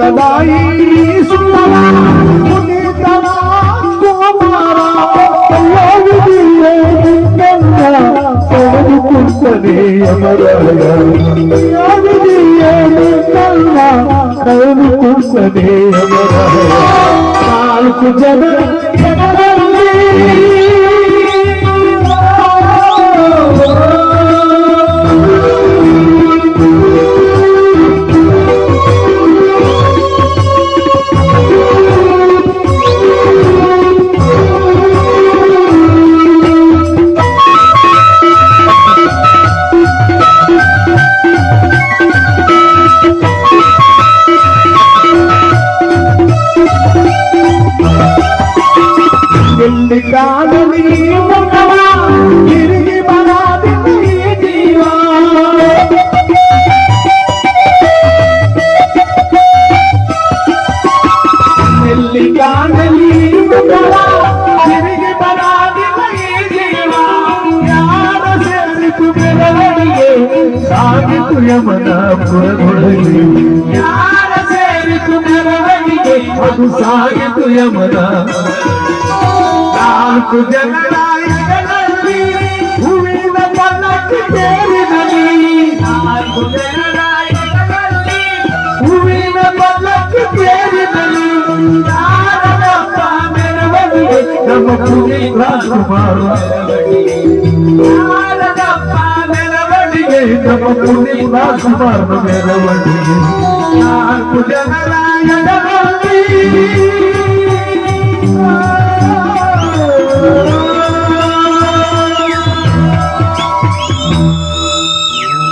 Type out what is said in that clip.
Kadai కొడుకుంటనే అమరాయ నిండాడు నీ ముఖమా తిరిగి బలాది నీ జీవా. ನಾಲ್ಕು ಜನರಾಯಗಳಲ್ಲಿ ಹೂವಿನ ಬಣ್ಣಕ್ಕೆ ಸೇರಿದಲ್ಲಿ ನಾಲ್ಕು ಜನರಾಯಗಳಲ್ಲಿ ಹೂವಿನ ಬಣ್ಣಕ್ಕೆ ಸೇರಿದಲ್ಲಿ ಯಾರದಪ್ಪ ಮೆರವಣಿಗೆ ನಮ್ಮ ಪುರಿ ರಾಜಕುಮಾರ ಯಾರದಪ್ಪ ಮೆರವಣಿಗೆ ನಮ್ಮ ಪುರಿ ರಾಜಕುಮಾರನ ಮೆರವಣಿಗೆ ನಾಲ್ಕು ಜನರಾಯಗಳಲ್ಲಿ